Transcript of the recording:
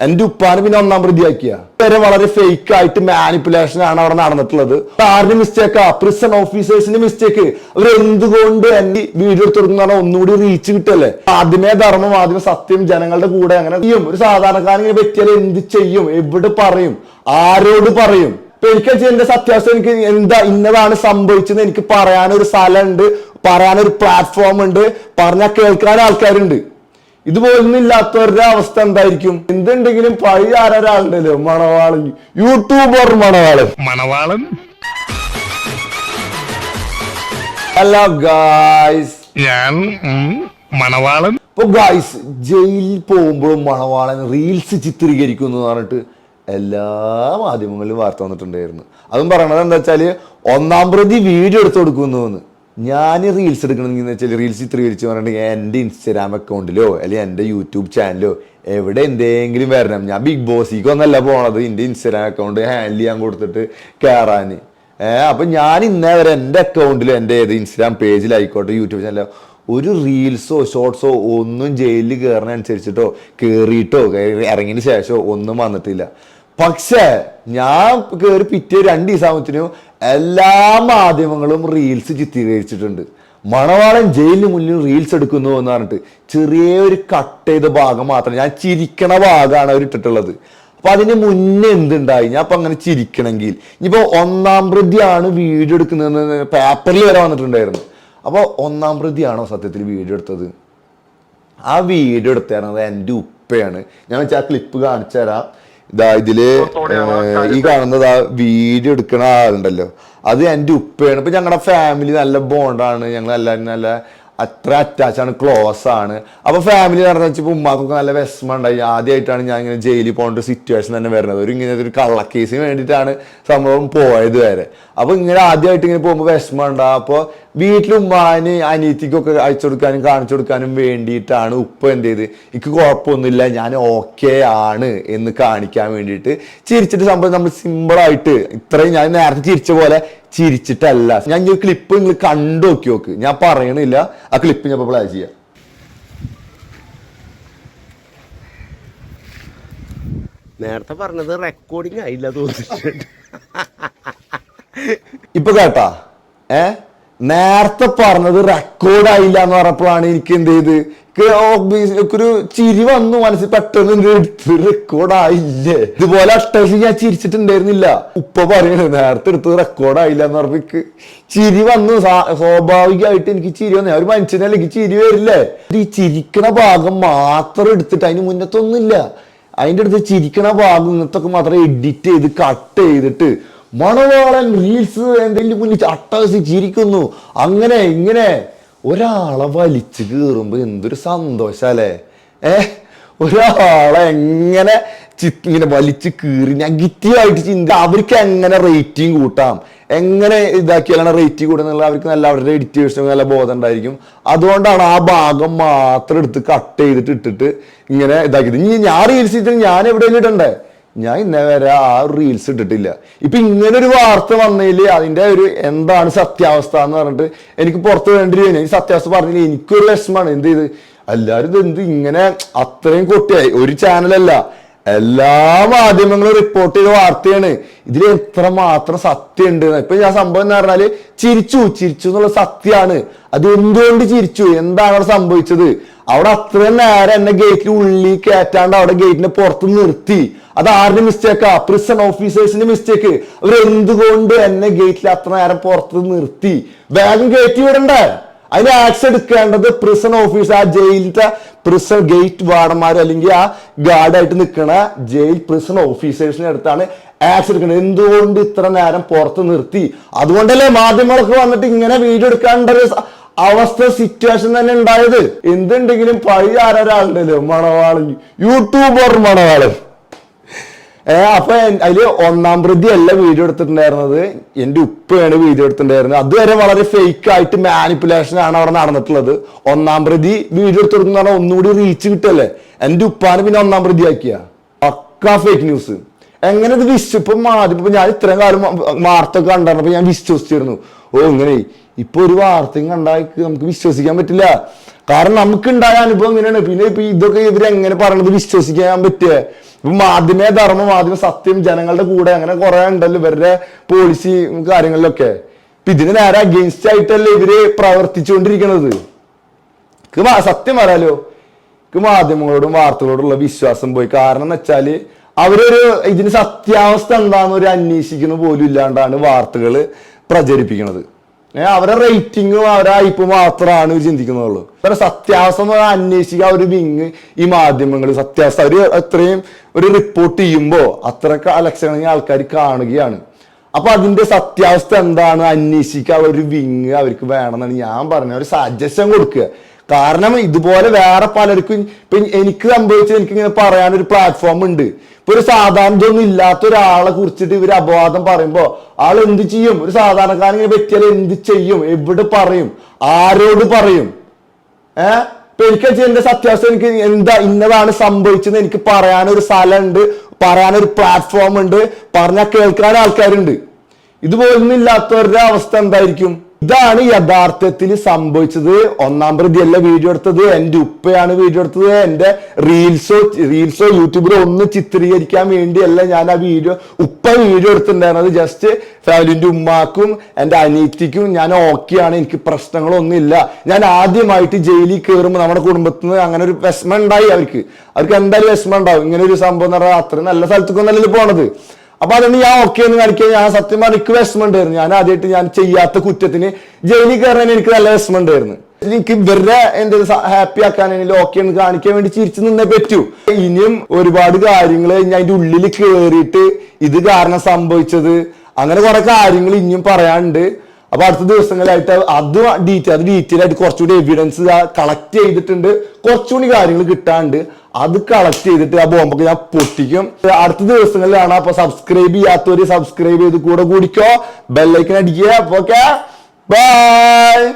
എന്റെ ഉപ്പാന് പിന്നെ ഒന്നാം പ്രതിയാക്കിയ. വരെ വളരെ ഫേക്ക് ആയിട്ട് മാനിപ്പുലേഷൻ ആണ് അവിടെ നടന്നിട്ടുള്ളത്. ആരുടെ മിസ്റ്റേക്കാ പ്രിസൺ ഓഫീസേഴ്സിന്റെ മിസ്റ്റേക്ക് അവർ എന്തുകൊണ്ട് എന്റെ വീഡിയോ എടുത്തു പറഞ്ഞാൽ ഒന്നുകൂടി റീച്ച് കിട്ടല്ലേ? ആദ്യമേ ധർമ്മം ആദ്യമേ സത്യം ജനങ്ങളുടെ കൂടെ അങ്ങനെ ചെയ്യും. ഒരു സാധാരണക്കാരൻ ഇങ്ങനെ പറ്റിയാൽ എന്ത് ചെയ്യും? എവിടെ പറയും? ആരോട് പറയും? എനിക്ക് എന്റെ സത്യാവസ്ഥ എനിക്ക് എന്താ ഇന്നതാണ് സംഭവിച്ചത് എനിക്ക് പറയാനൊരു സ്ഥലമുണ്ട് പറയാനൊരു പ്ലാറ്റ്ഫോം ഉണ്ട് പറഞ്ഞാൽ കേൾക്കാൻ ആൾക്കാരുണ്ട്. ഇതുപോലൊന്നും ഇല്ലാത്തവരുടെ അവസ്ഥ എന്തായിരിക്കും? എന്തുണ്ടെങ്കിലും പഴയ ആരൊരാളുണ്ടല്ലോ? മണവാളൻ. യൂട്യൂബർ മണവാളൻ. മണവാളൻ? ഹലോ ഗായ്സ് ഞാൻ മണവാളൻ. ഇപ്പൊ ഗായ്സ് ജയിലിൽ പോകുമ്പോഴും മണവാളൻ റീൽസ് ചിത്രീകരിക്കും എന്ന് പറഞ്ഞിട്ട് എല്ലാ മാധ്യമങ്ങളിലും വാർത്ത വന്നിട്ടുണ്ടായിരുന്നു. അതും പറയണത് എന്താ വെച്ചാൽ ഒന്നാം പ്രതി വീഡിയോ എടുത്തു കൊടുക്കുന്നു എന്ന്. ഞാൻ റീൽസ് എടുക്കണമെന്ന് വെച്ചാൽ റീൽസ് ചിത്രീകരിച്ച് പറഞ്ഞിട്ടുണ്ടെങ്കിൽ എന്റെ ഇൻസ്റ്റാഗ്രാം അക്കൗണ്ടിലോ അല്ലെങ്കിൽ എന്റെ യൂട്യൂബ് ചാനലോ എവിടെ എന്തെങ്കിലും വരണം? ഞാൻ ബിഗ് ബോസിക്ക് ഒന്നല്ല പോണത്. എന്റെ ഇൻസ്റ്റാഗ്രാം അക്കൗണ്ട് ഹാൻഡിൽ ചെയ്യാൻ കൊടുത്തിട്ട് കയറാൻ അപ്പം ഞാൻ ഇന്നേ വരെ എന്റെ അക്കൗണ്ടിൽ എന്റെ ഏത് ഇൻസ്റ്റാഗ്രാം പേജിലായിക്കോട്ടെ യൂട്യൂബ് ചാനലോ ഒരു റീൽസോ ഷോർട്സോ ഒന്നും ജയിലിൽ കയറുന്ന അനുസരിച്ചിട്ടോ കയറിയിട്ടോ കയറി ഇറങ്ങിയതിന് ശേഷമോ ഒന്നും വന്നിട്ടില്ല. പക്ഷേ ഞാൻ കയറി പിറ്റേ രണ്ട് ദിവസം ദിവസത്തിനും എല്ലാ മാധ്യമങ്ങളും റീൽസ് ചിത്രീകരിച്ചിട്ടുണ്ട്. മണവാളൻ ജയിലിന് മുന്നിൽ റീൽസ് എടുക്കുന്നു എന്ന് പറഞ്ഞിട്ട് ചെറിയൊരു കട്ട് ചെയ്ത ഭാഗം മാത്രം ഞാൻ ചിരിക്കണ ഭാഗമാണ് അവർ ഇട്ടിട്ടുള്ളത്. അപ്പൊ അതിന് മുന്നേ എന്തുണ്ടായി? ഞാൻ അപ്പൊ അങ്ങനെ ചിരിക്കണമെങ്കിൽ. ഇനിയിപ്പോ ഒന്നാം പ്രതിയാണ് വീഡിയോ എടുക്കുന്നതെന്ന് പേപ്പറിൽ വരെ വന്നിട്ടുണ്ടായിരുന്നു. അപ്പോൾ ഒന്നാം പ്രതിയാണോ സത്യത്തിൽ വീഡിയോ എടുത്തത്? ആ വീഡിയോ എടുത്തിരുന്നത് എന്റെ ഉപ്പയാണ്. ഞാൻ വെച്ചാൽ ആ ക്ലിപ്പ് കാണിച്ചു തരാം ഇതാ ഇതിൽ ഈ കാണുന്നത് ആ വീഡിയോ എടുക്കണ ആളുണ്ടല്ലോ. അത് എന്റെ ഉപ്പയാണ്. ഇപ്പൊ ഞങ്ങളുടെ ഫാമിലി നല്ല ബോണ്ടാണ് ഞങ്ങൾ എല്ലാവരും നല്ല അത്ര അറ്റാച്ച് ആണ് ക്ലോസ് ആണ്. അപ്പൊ ഫാമിലി നടന്നു വെച്ചപ്പോൾ ഉമ്മാക്കൊക്കെ നല്ല വിഷമം ഉണ്ടായി. ആദ്യമായിട്ടാണ് ഞാൻ ഇങ്ങനെ ജയിലിൽ പോകേണ്ട ഒരു സിറ്റുവേഷൻ തന്നെ വരുന്നത്. ഒരു ഇങ്ങനത്തെ ഒരു കള്ളക്കേസിന് വേണ്ടിയിട്ടാണ് സംഭവം പോയത് വരെ. അപ്പൊ ഇങ്ങനെ ആദ്യമായിട്ട് ഇങ്ങനെ പോകുമ്പോൾ വിഷമം ഉണ്ടാകും അപ്പോൾ വീട്ടിൽ ഉമ്മാന് അനിയത്തിക്കൊക്കെ അയച്ചു കൊടുക്കാനും കാണിച്ചു കൊടുക്കാനും വേണ്ടിയിട്ടാണ് ഉപ്പ എന്ത് ചെയ്ത് എനിക്ക് കുഴപ്പമൊന്നുമില്ല ഞാൻ ഓക്കെ ആണ് എന്ന് കാണിക്കാൻ വേണ്ടിയിട്ട് ചിരിച്ചിട്ട് സംഭവം നമ്മൾ സിമ്പിളായിട്ട് ഇത്രയും ഞാൻ നേരത്തെ ചിരിച്ച പോലെ ചിരിച്ചിട്ടല്ല. ഞാൻ ഈ ക്ലിപ്പ് നിങ്ങൾ കണ്ടു നോക്കി നോക്ക്. ഞാൻ പറയണില്ല. ആ ക്ലിപ്പ് ഞാൻ പ്ലേ ചെയ്യാം. നേരത്തെ പറഞ്ഞത് റെക്കോർഡിങ് ആയില്ല തോന്നിട്ടുണ്ട് ഇപ്പൊ കേട്ടാ? ഏ? നേരത്തെ പറഞ്ഞത് റെക്കോർഡ് ആയില്ല എന്ന് പറഞ്ഞപ്പോഴാണ് എനിക്ക് എന്ത് ചെയ്ത്? ഒരു ചിരി വന്നു മനസ്സിൽ. പെട്ടെന്ന് എന്ത് എടുത്ത് റെക്കോർഡ് ആയില്ലേ? ഇതുപോലെ അട്ടേഷൻ ഞാൻ ചിരിച്ചിട്ടുണ്ടായിരുന്നില്ല. ഉപ്പ പറയണേ നേരത്തെ എടുത്തത് റെക്കോർഡ് ആയില്ല എന്ന് പറഞ്ഞപ്പോ ചിരി വന്നു. സ്വാഭാവികമായിട്ട് എനിക്ക് ചിരി വന്നേ. ഒരു മനുഷ്യനല്ല എനിക്ക് ചിരി വരില്ലേ? ഈ ചിരിക്കണ ഭാഗം മാത്രം എടുത്തിട്ട് അതിന് മുന്നത്തൊന്നുമില്ല. അതിന്റെ അടുത്ത് ചിരിക്കണ ഭാഗം ഇന്നത്തൊക്കെ മാത്രം എഡിറ്റ് ചെയ്ത് കട്ട് ചെയ്തിട്ട് മണവാളൻ റീൽസ് എന്തെങ്കിലും മുന്നിൽ അട്ടഹസി ചിരിക്കുന്നു. അങ്ങനെ ഇങ്ങനെ ഒരാളെ വലിച്ചു കീറുമ്പോൾ എന്തൊരു സന്തോഷല്ലേ? ഏ? ഒരാളെ എങ്ങനെ ഇങ്ങനെ വലിച്ചു കീറി നെഗറ്റീവായിട്ട് ചിന്ത അവർക്ക് എങ്ങനെ റേറ്റിംഗ് കൂട്ടാം? എങ്ങനെ ഇതാക്കിയാലാണ് റേറ്റിംഗ് കൂടുന്നുള്ള അവർക്ക് നല്ല അവരുടെ എഡിറ്റേഴ്സിനും നല്ല ബോധം ഉണ്ടായിരിക്കും. അതുകൊണ്ടാണ് ആ ഭാഗം മാത്രം എടുത്ത് കട്ട് ചെയ്തിട്ട് ഇട്ടിട്ട് ഇങ്ങനെ ഇതാക്കിയത്. ഇനി ഞാൻ റീൽസ് ചെയ്തിട്ട് ഞാൻ എവിടെയെങ്കിലും ഇടണ്ടേ? ഞാൻ ഇന്നേ വരെ ആ റീൽസ് ഇട്ടിട്ടില്ല. ഇപ്പൊ ഇങ്ങനെ ഒരു വാർത്ത വന്നതിൽ അതിന്റെ ഒരു എന്താണ് സത്യാവസ്ഥ എന്ന് പറഞ്ഞിട്ട് എനിക്ക് പുറത്ത് വേണ്ടി വരും. എനിക്ക് സത്യാവസ്ഥ പറഞ്ഞില്ല? എനിക്കൊരു വിഷമമാണ്. എന്ത് ചെയ്ത് എല്ലാവരും ഇത് എന്ത് ഇങ്ങനെ അത്രയും കൊട്ടിയായി. ഒരു ചാനലല്ല എല്ലാ മാധ്യമങ്ങളും റിപ്പോർട്ട് ചെയ്ത വാർത്തയാണ്. ഇതിൽ എത്ര മാത്രം സത്യം ഉണ്ട് ഇപ്പൊ ഞാൻ സംഭവം എന്ന് പറഞ്ഞാൽ ചിരിച്ചു. ചിരിച്ചു എന്നുള്ള സത്യമാണ്. അത് എന്തുകൊണ്ട് ചിരിച്ചു? എന്താണ് അവിടെ സംഭവിച്ചത്? അവിടെ അത്രയും നേരം എന്നെ ഗേറ്റിന് ഉള്ളിൽ കയറ്റാണ്ട് അവിടെ ഗേറ്റിനെ പുറത്ത് നിർത്തി. അത് ആരുടെ മിസ്റ്റേക്കാ പ്രിസൺ ഓഫീസേഴ്സിന്റെ മിസ്റ്റേക്ക് അവർ എന്തുകൊണ്ട് എന്നെ ഗേറ്റിൽ അത്ര നേരം പുറത്ത് നിർത്തി? വേഗം ഗേറ്റ് വിടണ്ടേ? അതിന് ആക്ഷൻ എടുക്കേണ്ടത് പ്രിസൺ ഓഫീസ് ആ ജയിലിന്റെ പ്രിസൺ ഗേറ്റ് വാർഡന്മാർ അല്ലെങ്കിൽ ആ ഗാർഡായിട്ട് നിൽക്കണ ജയിൽ പ്രിസൺ ഓഫീസേഴ്സിന്റെ അടുത്താണ് ആക്ഷൻ എടുക്കുന്നത് എന്തുകൊണ്ട് ഇത്ര നേരം പുറത്ത് നിർത്തി? അതുകൊണ്ടല്ലേ മാധ്യമങ്ങളൊക്കെ വന്നിട്ട് ഇങ്ങനെ വീഡിയോ എടുക്കേണ്ട അവസ്ഥ സിറ്റുവേഷൻ തന്നെ ഉണ്ടായത്. എന്തുണ്ടെങ്കിലും പഴയ ആരൊരാളുണ്ടല്ലോ? മണവാളൻ. യൂട്യൂബർ മണവാളൻ. ഏ അപ്പൊ അതിൽ ഒന്നാം പ്രതി അല്ല വീഡിയോ എടുത്തിട്ടുണ്ടായിരുന്നത്. എന്റെ ഉപ്പയാണ് വീഡിയോ എടുത്തിട്ടുണ്ടായിരുന്നത്. അതുവരെ വളരെ ഫേക്ക് ആയിട്ട് മാനിപ്പുലേഷൻ ആണ് അവിടെ നടന്നിട്ടുള്ളത്. ഒന്നാം പ്രതി വീഡിയോ എടുത്തിരുന്നു പറഞ്ഞാൽ ഒന്നുകൂടി റീച്ച് കിട്ടല്ലേ? എന്റെ ഉപ്പാണ് പിന്നെ ഒന്നാം പ്രതി ആക്കിയ. പക്ക ഫേക്ക് ന്യൂസ് എങ്ങനെ ഇത് വിശ്വസിപ്പം മാറി ഞാൻ ഇത്രയും കാലം വാർത്ത കണ്ടപ്പോ ഞാൻ വിശ്വസിച്ചിരുന്നു. ഓ ഇങ്ങനെ ഇപ്പൊ ഒരു വാർത്തയും കണ്ടാൽ നമുക്ക് വിശ്വസിക്കാൻ പറ്റില്ല. കാരണം നമുക്കുണ്ടായ അനുഭവം ഇങ്ങനെയാണ്. പിന്നെ ഇപ്പൊ ഇതൊക്കെ ഇവരെങ്ങനെ പറയണത് വിശ്വസിക്കാൻ പറ്റുക ഇപ്പൊ മാധ്യമ ധർമ്മ മാധ്യമ സത്യം ജനങ്ങളുടെ കൂടെ അങ്ങനെ കുറെ ഉണ്ടല്ലോ ഇവരുടെ പോളിസി കാര്യങ്ങളിലൊക്കെ. ഇപ്പൊ ഇതിന് നേരെ അഗെയിൻസ്റ്റ് ആയിട്ടല്ലേ ഇവർ പ്രവർത്തിച്ചുകൊണ്ടിരിക്കണത്? സത്യം പറയാലോ. മാധ്യമങ്ങളോടും വാർത്തകളോടുള്ള വിശ്വാസം പോയി. കാരണം എന്ന് വെച്ചാൽ അവരൊരു ഇതിന് സത്യാവസ്ഥ എന്താന്ന് ഒരു അന്വേഷിക്കുന്ന പോലും ഇല്ലാണ്ടാണ് വാർത്തകൾ പ്രചരിപ്പിക്കുന്നത് ഏഹ് അവരെ റേറ്റിംഗും അവരെ ഐപ്പ് മാത്രമാണ് ഇവർ ചിന്തിക്കുന്നുള്ളൂ അവരുടെ സത്യാവസ്ഥ അന്വേഷിക്കുക ഒരു വിങ് ഈ മാധ്യമങ്ങൾ സത്യാവസ്ഥ. അവർ അത്രയും ഒരു റിപ്പോർട്ട് ചെയ്യുമ്പോൾ അത്ര ലക്ഷക്കണക്കിന് ആൾക്കാർ കാണുകയാണ്. അപ്പൊ അതിന്റെ സത്യാവസ്ഥ എന്താണ്? അന്വേഷിക്കുക ഒരു വിങ് അവർക്ക് വേണമെന്നാണ് ഞാൻ പറഞ്ഞ ഒരു സജഷൻ കൊടുക്കുക. കാരണം ഇതുപോലെ വേറെ പലർക്കും ഇപ്പൊ എനിക്ക് സംഭവിച്ചത് എനിക്ക് ഇങ്ങനെ പറയാനൊരു പ്ലാറ്റ്ഫോം ഉണ്ട്. ഇപ്പൊ ഒരു സാധാരണ ഇതൊന്നും ഇല്ലാത്ത ഒരാളെ കുറിച്ചിട്ട് ഇവർ അപവാദം പറയുമ്പോ ആൾ എന്ത് ചെയ്യും? ഒരു സാധാരണക്കാരൻ ഇങ്ങനെ പറ്റിയാൽ എന്ത് ചെയ്യും? എവിടെ പറയും? ആരോട് പറയും? ഏഹ് ഇപ്പൊ എനിക്ക് എന്റെ സത്യാവസ്ഥ എനിക്ക് എന്താ ഇന്നതാണ് സംഭവിച്ചത് എനിക്ക് പറയാനൊരു സ്ഥലമുണ്ട് പറയാനൊരു പ്ലാറ്റ്ഫോം ഉണ്ട് പറഞ്ഞാൽ കേൾക്കാൻ ആൾക്കാരുണ്ട്. ഇതുപോലൊന്നും ഇല്ലാത്തവരുടെ അവസ്ഥ എന്തായിരിക്കും? ഇതാണ് യഥാർത്ഥത്തിൽ സംഭവിച്ചത്. ഒന്നാം പ്രതിയല്ല വീഡിയോ എടുത്തത്. എന്റെ ഉപ്പയാണ് വീഡിയോ എടുത്തത്. എന്റെ റീൽസോ റീൽസോ യൂട്യൂബിലോ ഒന്ന് ചിത്രീകരിക്കാൻ വേണ്ടിയല്ല ഞാൻ ആ വീഡിയോ ഉപ്പ വീഡിയോ എടുത്തിട്ടുണ്ടായിരുന്നത്. ജസ്റ്റ് ഫാമിലിന്റെ ഉമ്മാക്കും എന്റെ അനീറ്റിക്കും ഞാൻ ഓക്കെയാണ് എനിക്ക് പ്രശ്നങ്ങളൊന്നും ഇല്ല ഞാൻ ആദ്യമായിട്ട് ജയിലിൽ കയറുമ്പോൾ നമ്മുടെ കുടുംബത്തിൽ നിന്ന് അങ്ങനെ ഒരു വിഷമം ഉണ്ടായി അവർക്ക്. അവർക്ക് എന്തായാലും വിഷമം ഉണ്ടാവും. ഇങ്ങനെ ഒരു സംഭവം എന്ന് പറഞ്ഞാൽ അത്രയും നല്ല സ്ഥലത്തേക്കൊന്നല്ലല്ലോ പോണത്. അപ്പൊ അതുകൊണ്ട് ഞാൻ ഓക്കെ എന്ന് കാണിക്കാൻ ഞാൻ സത്യം പറഞ്ഞ എനിക്ക് വിഷമം ഉണ്ടായിരുന്നു ഞാൻ ആദ്യമായിട്ട് ഞാൻ ചെയ്യാത്ത കുറ്റത്തിന് ജയിലിൽ കയറാൻ എനിക്ക് നല്ല വിഷമം ഉണ്ടായിരുന്നു എനിക്ക് വെറുതെ എന്റെ ഹാപ്പി ആക്കാൻ ഓക്കെ എന്ന് കാണിക്കാൻ വേണ്ടി ചിരിച്ചു നിന്നേ പറ്റൂ. ഇനിയും ഒരുപാട് കാര്യങ്ങൾ ഞാൻ അതിന്റെ ഉള്ളിൽ കയറിയിട്ട് ഇത് കാരണം സംഭവിച്ചത് അങ്ങനെ കുറെ കാര്യങ്ങൾ ഇനിയും പറയാനുണ്ട്. അപ്പൊ അടുത്ത ദിവസങ്ങളായിട്ട് അത് ഡീറ്റെയിൽ അത് ഡീറ്റെയിൽ ആയിട്ട് കുറച്ചുകൂടി എവിഡൻസ് കളക്ട് ചെയ്തിട്ടുണ്ട്. കുറച്ചുകൂടി കാര്യങ്ങൾ കിട്ടാണ്ട് അത് കളക്ട് ചെയ്തിട്ട് ആ ബോംബൊക്കെ ഞാൻ പൊട്ടിക്കും. അടുത്ത ദിവസങ്ങളിലാണ് അപ്പൊ സബ്സ്ക്രൈബ് ചെയ്യാത്തവര് സബ്സ്ക്രൈബ് ചെയ്ത് കൂടെ കൂടിക്കോ. ബെല്ലൈക്കൻ അടിക്കുക. അപ്പൊ ഓക്കെ ബൈ